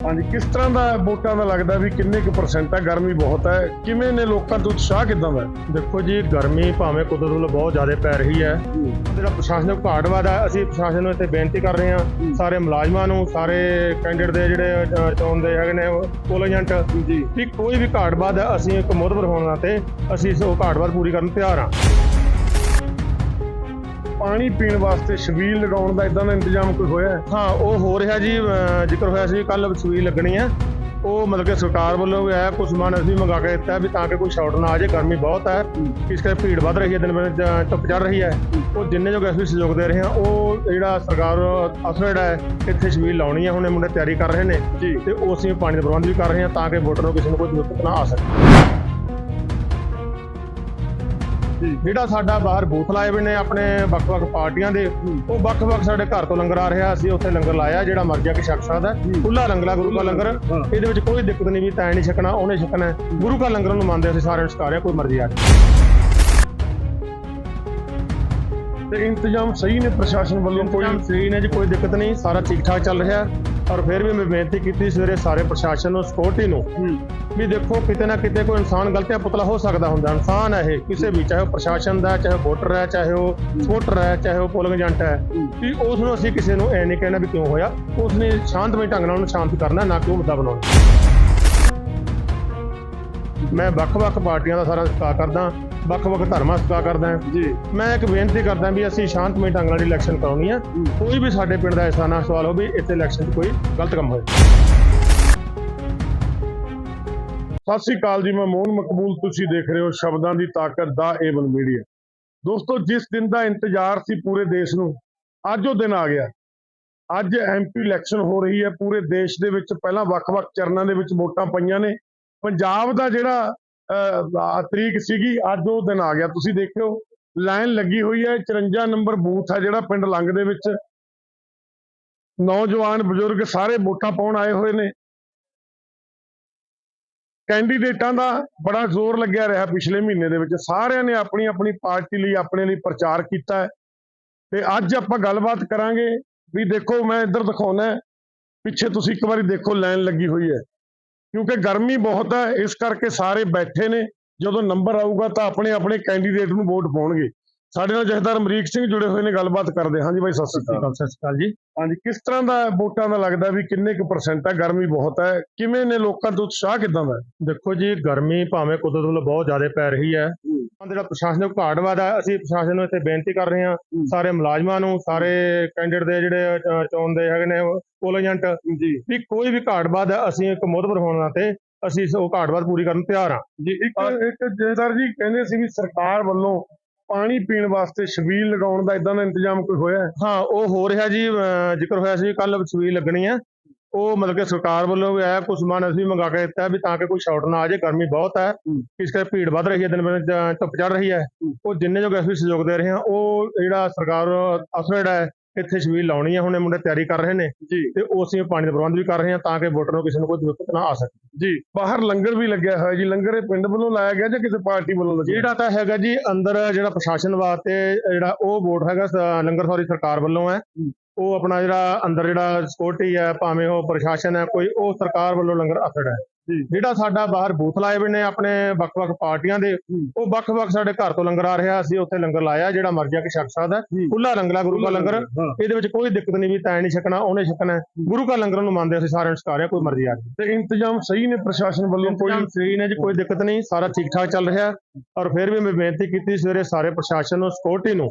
ਹਾਂਜੀ ਕਿਸ ਤਰ੍ਹਾਂ ਦਾ ਵੋਟਾਂ ਦਾ ਲੱਗਦਾ ਵੀ ਕਿੰਨੇ ਕੁ ਪਰਸੈਂਟ ਹੈ ਗਰਮੀ ਬਹੁਤ ਹੈ ਕਿਵੇਂ ਨੇ ਲੋਕਾਂ ਤੋਂ ਉਤਸ਼ਾਹ ਕਿਦਾਂ ਦਾ? ਦੇਖੋ ਜੀ ਗਰਮੀ ਭਾਵੇਂ ਕੁਦਰਤ ਵੱਲੋਂ ਬਹੁਤ ਜ਼ਿਆਦਾ ਪੈ ਰਹੀ ਹੈ। ਜਿਹੜਾ ਪ੍ਰਸ਼ਾਸਨਿਕ ਘਾਟਵਾਦ ਹੈ ਅਸੀਂ ਪ੍ਰਸ਼ਾਸਨ ਨੂੰ ਇੱਥੇ ਬੇਨਤੀ ਕਰ ਰਹੇ ਹਾਂ। ਸਾਰੇ ਮੁਲਾਜ਼ਮਾਂ ਨੂੰ ਸਾਰੇ ਕੈਂਡੀਡੇਟ ਦੇ ਜਿਹੜੇ ਚੋਣ ਦੇ ਹੈਗੇ ਨੇ ਪੋਲ ਏਜੰਟ ਜੀ। ਵੀ ਕੋਈ ਵੀ ਘਾਟਵਾਦ ਹੈ ਅਸੀਂ ਇੱਕ ਮੁਹੱਬਰ ਹੋਣ ਨਾਤੇ ਅਸੀਂ ਇਸ ਉਹ ਘਾਟਵਾਦ ਪੂਰੀ ਕਰਨ ਤਿਆਰ ਹਾਂ। ਪਾਣੀ ਪੀਣ ਵਾਸਤੇ ਛਬੀਲ ਲਗਾਉਣ ਦਾ ਇਦਾਂ ਦਾ ਇੰਤਜ਼ਾਮ ਕੋਈ ਹੋਇਆ? ਹੈ ਹਾਂ ਉਹ ਹੋ ਰਿਹਾ ਜੀ ਜ਼ਿਕਰ ਹੋਇਆ ਸੀ ਕੱਲ ਸੂਈ ਲੱਗਣੀ ਹੈ ਉਹ ਮਤਲਬ ਕਿ ਸਰਕਾਰ ਵੱਲੋਂ ਵੀ ਆਇਆ ਕੁਝ ਸਮਾਨ ਅਸੀਂ ਮੰਗਾ ਕੇ ਦਿੱਤਾ ਵੀ ਤਾਂ ਕਿ ਕੋਈ ਸ਼ਾਰਟ ਨਾ ਆ ਜਾਏ ਗਰਮੀ ਬਹੁਤ ਹੈ ਇਸ ਕਰਕੇ ਭੀੜ ਵੱਧ ਰਹੀ ਹੈ ਦਿਨ ਜ- ਧੁੱਪ ਚੜ ਰਹੀ ਹੈ। ਉਹ ਜਿੰਨੇ ਜੋ ਅਸੀਂ ਸਹਿਯੋਗ ਦੇ ਰਹੇ ਹਾਂ ਉਹ ਜਿਹੜਾ ਸਰਕਾਰ ਅਸਰ ਜਿਹੜਾ ਹੈ ਇੱਥੇ ਛਬੀਲ ਲਾਉਣੀ ਹੈ ਹੁਣ ਇਹ ਮੁੰਡੇ ਤਿਆਰੀ ਕਰ ਰਹੇ ਨੇ। ਤੇ ਉਹ ਅਸੀਂ ਪਾਣੀ ਦਾ ਪ੍ਰਬੰਧ ਵੀ ਕਰ ਰਹੇ ਹਾਂ ਤਾਂ ਕਿ ਵੋਟਰ ਨੂੰ ਕਿਸੇ ਨੂੰ ਕੋਈ ਦਿੱਕਤ ਨਾ ਆ ਸਕੇ। ਜਿਹੜਾ ਸਾਡਾ ਬਾਹਰ ਬੂਥ ਲਾਏ ਹੋਏ ਨੇ ਆਪਣੇ ਵੱਖ-ਵੱਖ ਪਾਰਟੀਆਂ ਦੇ ਉਹ ਵੱਖ-ਵੱਖ ਸਾਡੇ ਘਰ ਤੋਂ ਲੰਗਰ ਆ ਰਿਹਾ ਅਸੀਂ ਉੱਥੇ ਲੰਗਰ ਲਾਇਆ ਜਿਹੜਾ ਮਰਜ਼ੀ ਆ ਕੇ ਛਕ ਸਕਦਾ। ਖੁੱਲਾ ਲੰਗਰ ਗੁਰੂ ਦਾ ਲੰਗਰ। ਇਹਦੇ ਵਿੱਚ ਕੋਈ ਦਿੱਕਤ ਨਹੀਂ ਵੀ ਤੈਂ ਨਹੀਂ ਛਕਣਾ ਉਹਨੇ ਛਕਣਾ। ਗੁਰੂ ਦਾ ਲੰਗਰ ਨੂੰ ਮੰਨਦੇ ਅਸੀਂ ਰਹੇ ਹਾਂ, ਕੋਈ ਮਰਜ਼ੀ ਆ। ਤੇ ਇੰਤਜ਼ਾਮ ਸਹੀ ਨੇ ਪ੍ਰਸ਼ਾਸਨ ਵੱਲੋਂ ਕੋਈ ਸਹੀ ਨੇ ਜੀ ਕੋਈ ਦਿੱਕਤ ਨਹੀਂ ਸਾਰਾ ਠੀਕ ਠਾਕ ਚੱਲ ਰਿਹਾ ਹੈ। ਔਰ ਫਿਰ ਵੀ ਮੈਂ ਬੇਨਤੀ ਕੀਤੀ ਸਵੇਰੇ ਸਾਰੇ ਪ੍ਰਸ਼ਾਸਨ ਨੂੰ ਸਿਕਿਉਰਿਟੀ ਨੂੰ ਵੀ ਦੇਖੋ ਕਿਤੇ ਨਾ ਕਿਤੇ ਕੋਈ ਇਨਸਾਨ ਗਲਤੀਆਂ ਪੁਤਲਾ ਹੋ ਸਕਦਾ ਹੁੰਦਾ। ਇਨਸਾਨ ਹੈ ਇਹ ਕਿਸੇ ਵੀ ਚਾਹੇ ਉਹ ਪ੍ਰਸ਼ਾਸਨ ਦਾ ਚਾਹੇ ਵੋਟਰ ਹੈ ਚਾਹੇ ਉਹ ਸਪੋਰਟਰ ਹੈ ਚਾਹੇ ਉਹ ਪੋਲਿੰਗ ਏਜੰਟ ਹੈ ਵੀ ਉਸ ਨੂੰ ਅਸੀਂ ਕਿਸੇ ਨੂੰ ਐ ਨਹੀਂ ਕਹਿਣਾ ਵੀ ਕਿਉਂ ਹੋਇਆ। ਉਸ ਨੇ ਸ਼ਾਂਤਮਈ ਢੰਗ ਨਾਲ ਉਹਨੂੰ ਸ਼ਾਂਤ ਕਰਨਾ ਨਾ ਕਿ ਉਹ ਮੁੱਦਾ ਬਣਾਉਣਾ। ਮੈਂ ਵੱਖ-ਵੱਖ ਪਾਰਟੀਆਂ ਦਾ ਸਾਰਾ ਸਤਿਕਾਰ ਕਰਦਾ। ਵੱਖ-ਵੱਖ ਧਰਮਾਂ ਸਤਿਕਾਰ ਕਰਦਾ ਜੀ। ਮੈਂ ਇੱਕ ਬੇਨਤੀ ਕਰਦਾ ਵੀ ਅਸੀਂ ਸ਼ਾਂਤਮਈ ਢੰਗ ਨਾਲ ਇਲੈਕਸ਼ਨ ਕਰਾਉਣੀ ਆ। ਕੋਈ ਵੀ ਸਾਡੇ ਪਿੰਡ ਦਾ ਐਸਾ ਨਾ ਸਵਾਲ ਹੋਵੇ ਇੱਥੇ ਇਲੈਕਸ਼ਨ 'ਚ ਕੋਈ ਗਲਤ ਕੰਮ ਹੋਏ। ਸਤਿ ਸ੍ਰੀ ਅਕਾਲ ਜੀ ਮੈਂ ਮੋਹਨ ਮਕਬੂਲ। ਤੁਸੀਂ ਦੇਖ ਰਹੇ ਹੋ ਸ਼ਬਦਾਂ ਦੀ ਤਾਕਤ ਦਾ ਏਵਨ ਮੀਡੀਆ। ਦੋਸਤੋ ਜਿਸ ਦਿਨ ਦਾ ਇੰਤਜ਼ਾਰ ਸੀ ਪੂਰੇ ਦੇਸ਼ ਨੂੰ ਅੱਜ ਉਹ ਦਿਨ ਆ ਗਿਆ। ਅੱਜ ਐਮਪੀ ਇਲੈਕਸ਼ਨ ਹੋ ਰਹੀ ਹੈ। ਪੂਰੇ ਦੇਸ਼ ਦੇ ਵਿੱਚ ਪਹਿਲਾਂ ਵੱਖ-ਵੱਖ ਚਰਨਾਂ ਦੇ ਵਿੱਚ ਵੋਟਾਂ ਪਈਆਂ ਨੇ। ਪੰਜਾਬ ਦਾ ਜਿਹੜਾ ਤਰੀਕ ਸੀਗੀ, ਅੱਜ ਉਹ ਦਿਨ ਆ ਗਿਆ। ਤੁਸੀਂ ਦੇਖਿਓ, ਲਾਈਨ ਲੱਗੀ ਹੋਈ ਹੈ 54 ਨੰਬਰ ਬੂਥ ਹੈ ਜਿਹੜਾ ਪਿੰਡ ਲੰਗ ਦੇ ਵਿੱਚ। ਨੌਜਵਾਨ ਬਜ਼ੁਰਗ ਸਾਰੇ ਵੋਟਾਂ ਪਾਉਣ ਆਏ ਹੋਏ ਨੇ। ਕੈਂਡੀਡੇਟਾਂ ਦਾ ਬੜਾ ਜ਼ੋਰ ਲੱਗਿਆ ਰਿਹਾ ਪਿਛਲੇ ਮਹੀਨੇ ਦੇ ਵਿੱਚ। ਸਾਰਿਆਂ ਨੇ ਆਪਣੀ ਆਪਣੀ ਪਾਰਟੀ ਲਈ, ਆਪਣੇ ਲਈ ਪ੍ਰਚਾਰ ਕੀਤਾ ਹੈ। ਤੇ ਅੱਜ ਆਪਾਂ ਗੱਲਬਾਤ ਕਰਾਂਗੇ ਵੀ ਦੇਖੋ, ਮੈਂ ਇੱਧਰ ਦਿਖਾਉਣਾ ਪਿੱਛੇ ਤੁਸੀਂ ਇੱਕ ਵਾਰੀ ਦੇਖੋ, ਲਾਈਨ ਲੱਗੀ ਹੋਈ ਹੈ। ਕਿਉਂਕਿ ਗਰਮੀ ਬਹੁਤ ਹੈ ਇਸ ਕਰਕੇ ਸਾਰੇ ਬੈਠੇ ਨੇ। ਜਦੋਂ ਨੰਬਰ ਆਊਗਾ ਤਾਂ ਆਪਣੇ ਆਪਣੇ ਕੈਂਡੀਡੇਟ ਨੂੰ ਵੋਟ ਪਾਉਣਗੇ। ਸਾਡੇ ਨਾਲ ਜਥੇਦਾਰ ਅਮਰੀਕ ਸਿੰਘ ਜੁੜੇ ਹੋਏ ਨੇ ਗੱਲਬਾਤ ਕਰਦੇ ਹਾਂ। ਹਾਂਜੀ ਬਾਈ ਸਤਿ ਸ੍ਰੀ ਅਕਾਲ। ਸਤਿ ਸ਼੍ਰੀ ਅਕਾਲ ਜੀ। ਹਾਂਜੀ ਕਿਸ ਤਰ੍ਹਾਂ ਦਾ ਵੋਟਾਂ ਦਾ ਲੱਗਦਾ ਵੀ ਕਿੰਨੇ ਕੁ ਪਰਸੈਂਟ ਹੈ ਗਰਮੀ ਬਹੁਤ ਹੈ। ਕਿਵੇਂ ਨੇ ਲੋਕਾਂ ਤੋਂ ਉਤਸ਼ਾਹ ਕਿਦਾਂ ਦਾ? ਦੇਖੋ ਜੀ ਗਰਮੀ ਭਾਵੇਂ ਕੁਦਰਤ ਵੱਲੋਂ ਬਹੁਤ ਜ਼ਿਆਦਾ ਪੈ ਰਹੀ ਹੈ। ਜਿਹੜਾ ਪ੍ਰਸ਼ਾਸਨਿਕ ਘਾਟਵਾਦ ਹੈ ਅਸੀਂ ਪ੍ਰਸ਼ਾਸਨ ਨੂੰ ਇੱਥੇ ਬੇਨਤੀ ਕਰ ਰਹੇ ਹਾਂ ਸਾਰੇ ਮੁਲਾਜ਼ਮਾਂ ਨੂੰ ਸਾਰੇ ਕੈਂਡੀਡੇਟ ਦੇ ਜਿਹੜੇ ਚੋਣ ਦੇ ਹੈਗੇ ਨੇ ਪੋਲ ਏਜੰਟ ਜੀ। ਵੀ ਕੋਈ ਵੀ ਘਾਟਵਾਦ ਹੈ ਅਸੀਂ ਇੱਕ ਮੁਹੱਬਰ ਹੋਣ ਨਾਤੇ ਅਸੀਂ ਉਹ ਘਾਟਵਾਦ ਪੂਰੀ ਕਰਨ ਤਿਆਰ ਹਾਂ। ਜੀ ਇੱਕ ਇੱਕ ਜਥੇਦਾਰ ਜੀ ਕਹਿੰਦੇ ਸੀ ਵੀ ਸਰਕਾਰ ਵੱਲੋਂ ਪਾਣੀ ਪੀਣ ਵਾਸਤੇ ਛਬੀਲ ਲਗਾਉਣ ਦਾ ਇਦਾਂ ਦਾ ਇੰਤਜ਼ਾਮ ਕੋਈ ਹੋਇਆ? ਹੈ ਉਹ ਹੋ ਰਿਹਾ ਜੀ ਜ਼ਿਕਰ ਹੋਇਆ ਸੀ ਕੱਲ ਸੂਈ ਲੱਗਣੀ ਹੈ। ਉਹ ਮਤਲਬ ਕਿ ਸਰਕਾਰ ਵੱਲੋਂ ਵੀ ਆਇਆ ਕੁਝ ਸਮਾਨ ਅਸੀਂ ਮੰਗਾ ਕੇ ਦਿੱਤਾ ਵੀ ਤਾਂ ਕਿ ਕੋਈ ਸ਼ਾਰਟ ਨਾ ਆ ਜਾਏ ਗਰਮੀ ਬਹੁਤ ਹੈ ਇਸ ਕਰਕੇ ਭੀੜ ਵੱਧ ਰਹੀ ਹੈ ਦਿਨ ਜ- ਧੁੱਪ ਚੜ ਰਹੀ ਹੈ। ਉਹ ਜਿੰਨੇ ਜੋ ਅਸੀਂ ਸਹਿਯੋਗ ਦੇ ਰਹੇ ਹਾਂ ਉਹ ਜਿਹੜਾ ਸਰਕਾਰ ਅਸਰ ਜਿਹੜਾ ਹੈ ਇੱਥੇ ਛਬੀਲ ਲਾਉਣੀ ਹੈ ਹੁਣ ਇਹ ਮੁੰਡੇ ਤਿਆਰੀ ਕਰ ਰਹੇ ਨੇ। ਜੀ। ਤੇ ਉਹ ਅਸੀਂ ਪਾਣੀ ਦਾ ਪ੍ਰਬੰਧ ਵੀ ਕਰ ਰਹੇ ਹਾਂ ਤਾਂ ਕਿ ਵੋਟਰ ਨੂੰ ਕਿਸੇ ਨੂੰ ਕੋਈ ਦਿੱਕਤ ਨਾ ਆ ਸਕੇ। ਜੀ। ਬਾਹਰ ਲੰਗਰ ਵੀ ਲੱਗਿਆ ਹੋਇਆ ਜੀ ਲੰਗਰ ਇਹ ਪਿੰਡ ਵੱਲੋਂ ਲਾਇਆ ਗਿਆ ਜਾਂ ਕਿਸੇ ਪਾਰਟੀ ਵੱਲੋਂ ਲੱਗਿਆ? ਜਿਹੜਾ ਤਾਂ ਹੈਗਾ ਜੀ ਅੰਦਰ ਜਿਹੜਾ ਪ੍ਰਸ਼ਾਸਨ ਵਾਸਤੇ ਜਿਹੜਾ ਉਹ ਵੋਟ ਹੈਗਾ ਲੰਗਰ ਸੌਰੀ ਸਰਕਾਰ ਵੱਲੋਂ ਹੈ। ਉਹ ਆਪਣਾ ਜਿਹੜਾ ਅੰਦਰ ਜਿਹੜਾ ਸਿਕਿਉਰਿਟੀ ਹੈ ਭਾਵੇਂ ਉਹ ਪ੍ਰਸ਼ਾਸਨ ਹੈ ਕੋਈ ਉਹ ਸਰਕਾਰ ਵੱਲੋਂ ਲੰਗਰ ਅਸੜ ਹੈ। ਜਿਹੜਾ ਸਾਡਾ ਬਾਹਰ ਬੂਥ ਲਾਏ ਹੋਏ ਨੇ ਆਪਣੇ ਵੱਖ-ਵੱਖ ਪਾਰਟੀਆਂ ਦੇ ਉਹ ਵੱਖ-ਵੱਖ ਸਾਡੇ ਘਰ ਤੋਂ ਲੰਗਰ ਆ ਰਿਹਾ। ਅਸੀਂ ਉੱਥੇ ਲੰਗਰ ਲਾਇਆ ਜਿਹੜਾ ਮਰਜ਼ੀ ਆ ਕੇ ਛਕ ਸਕਦਾ। ਖੁੱਲਾ ਲੰਗਰ ਆ ਗੁਰੂ ਦਾ ਲੰਗਰ। ਇਹਦੇ ਵਿੱਚ ਕੋਈ ਦਿੱਕਤ ਨਹੀਂ ਵੀ ਤੈਂ ਨਹੀਂ ਛਕਣਾ ਉਹਨੇ ਛਕਣਾ। ਗੁਰੂ ਦਾ ਲੰਗਰ ਨੂੰ ਮੰਨਦੇ ਅਸੀਂ ਸਾਰਿਆਂ ਨੂੰ ਛਕਾ ਰਹੇ ਹਾਂ, ਕੋਈ ਮਰਜ਼ੀ ਆ ਜਾਏ ਤੇ ਇੰਤਜ਼ਾਮ ਸਹੀ ਨੇ ਪ੍ਰਸ਼ਾਸਨ ਵੱਲੋਂ? ਕੋਈ ਸਹੀ ਨੇ ਜੀ ਕੋਈ ਦਿੱਕਤ ਨਹੀਂ ਸਾਰਾ ਠੀਕ ਠਾਕ ਚੱਲ ਰਿਹਾ। ਔਰ ਫਿਰ ਵੀ ਮੈਂ ਬੇਨਤੀ ਕੀਤੀ ਸਵੇਰੇ ਸਾਰੇ ਪ੍ਰਸ਼ਾਸਨ ਨੂੰ ਸਿਕਿਉਰਿਟੀ ਨੂੰ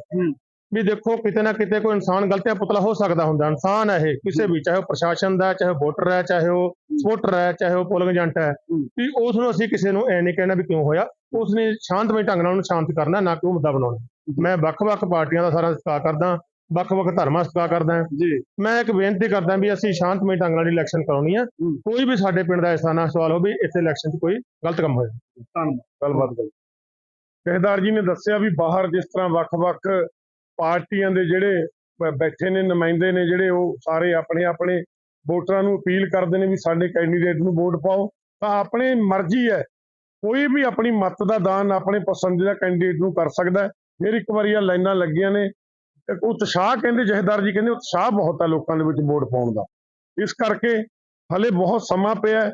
ਵੀ ਦੇਖੋ ਕਿਤੇ ਨਾ ਕਿਤੇ ਕੋਈ ਇਨਸਾਨ ਗਲਤੀਆਂ ਪੁਤਲਾ ਹੋ ਸਕਦਾ ਹੁੰਦਾ। ਇਨਸਾਨ ਹੈ ਇਹ ਕਿਸੇ ਵੀ ਚਾਹੇ ਉਹ ਪ੍ਰਸ਼ਾਸਨ ਦਾ ਚਾਹੇ ਵੋਟਰ ਹੈ ਚਾਹੇ ਉਹ ਸਪੋਰਟਰ ਹੈ ਚਾਹੇ ਉਹ ਪੋਲਿੰਗ ਏਜੰਟ ਹੈ। ਵੀ ਉਸ ਨੂੰ ਅਸੀਂ ਕਿਸੇ ਨੂੰ ਐ ਨਹੀਂ ਕਹਿਣਾ ਵੀ ਕਿਉਂ ਹੋਇਆ। ਉਸ ਨੇ ਸ਼ਾਂਤਮਈ ਢੰਗ ਨਾਲ ਉਹਨੂੰ ਸ਼ਾਂਤ ਕਰਨਾ ਨਾ ਕਿ ਉਹ ਮੁੱਦਾ ਬਣਾਉਣਾ। ਮੈਂ ਵੱਖ-ਵੱਖ ਪਾਰਟੀਆਂ ਦਾ ਸਾਰਾ ਸਤਿਕਾਰ ਕਰਦਾ ਵੱਖ-ਵੱਖ ਧਰਮਾਂ ਦਾ ਸਤਿਕਾਰ ਕਰਦਾ। ਜੀ। ਮੈਂ ਇੱਕ ਬੇਨਤੀ ਕਰਦਾ ਵੀ ਅਸੀਂ ਸ਼ਾਂਤਮਈ ਢੰਗ ਨਾਲ ਇਲੈਕਸ਼ਨ ਕਰਾਉਣੀ ਆ। ਕੋਈ ਵੀ ਸਾਡੇ ਪਿੰਡ ਦਾ ਐਸਾ ਨਾ ਸਵਾਲ ਹੋਵੇ ਇੱਥੇ ਇਲੈਕਸ਼ਨ 'ਚ ਕੋਈ ਗਲਤ ਕੰਮ ਹੋਏ। ਧੰਨਵਾਦ। ਗੱਲਬਾਤ ਕਰੋ ਜਥੇਦਾਰ ਜੀ ਨੇ ਦੱਸਿਆ ਵੀ ਬਾਹਰ ਜਿਸ ਤਰ੍ਹਾਂ ਵੱਖ-ਵੱਖ ਪਾਰਟੀਆਂ ਦੇ ਜਿਹੜੇ ਬੈਠੇ ਨੇ, ਨੁਮਾਇੰਦੇ ਨੇ ਜਿਹੜੇ ਉਹ ਸਾਰੇ ਆਪਣੇ ਆਪਣੇ ਵੋਟਰਾਂ ਨੂੰ ਅਪੀਲ ਕਰਦੇ ਨੇ ਵੀ ਸਾਡੇ ਕੈਂਡੀਡੇਟ ਨੂੰ ਵੋਟ ਪਾਓ। ਤਾਂ ਆਪਣੇ ਮਰਜ਼ੀ ਹੈ, ਕੋਈ ਵੀ ਆਪਣੀ ਮਤ ਦਾ ਦਾਨ ਆਪਣੇ ਪਸੰਦੀਦਾ ਕੈਂਡੀਡੇਟ ਨੂੰ ਕਰ ਸਕਦਾ ਫਿਰ ਇੱਕ ਵਾਰੀ ਆ ਲਾਈਨਾਂ ਲੱਗੀਆਂ ਨੇ ਉਤਸ਼ਾਹ ਕਹਿੰਦੇ ਜਥੇਦਾਰ ਜੀ ਕਹਿੰਦੇ, ਉਤਸ਼ਾਹ ਬਹੁਤ ਆ ਲੋਕਾਂ ਦੇ ਵਿੱਚ ਵੋਟ ਪਾਉਣ ਦਾ। ਇਸ ਕਰਕੇ ਹਲੇ ਬਹੁਤ ਸਮਾਂ ਪਿਆ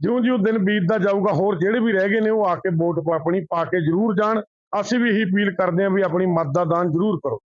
ਜਿਉਂ-ਜਿਉਂ ਦਿਨ ਬੀਤਦਾ ਜਾਊਗਾ, ਹੋਰ ਜਿਹੜੇ ਵੀ ਰਹਿ ਗਏ ਨੇ, ਉਹ ਆ ਕੇ ਵੋਟ ਪ- ਆਪਣੀ ਪਾ ਕੇ ਜ਼ਰੂਰ ਜਾਣ। ਅਸੀਂ ਵੀ ਇਹੀ ਅਪੀਲ ਕਰਦੇ ਹਾਂ ਵੀ ਆਪਣੀ ਮਤ ਦਾ ਦਾਨ ਜ਼ਰੂਰ ਕਰੋ।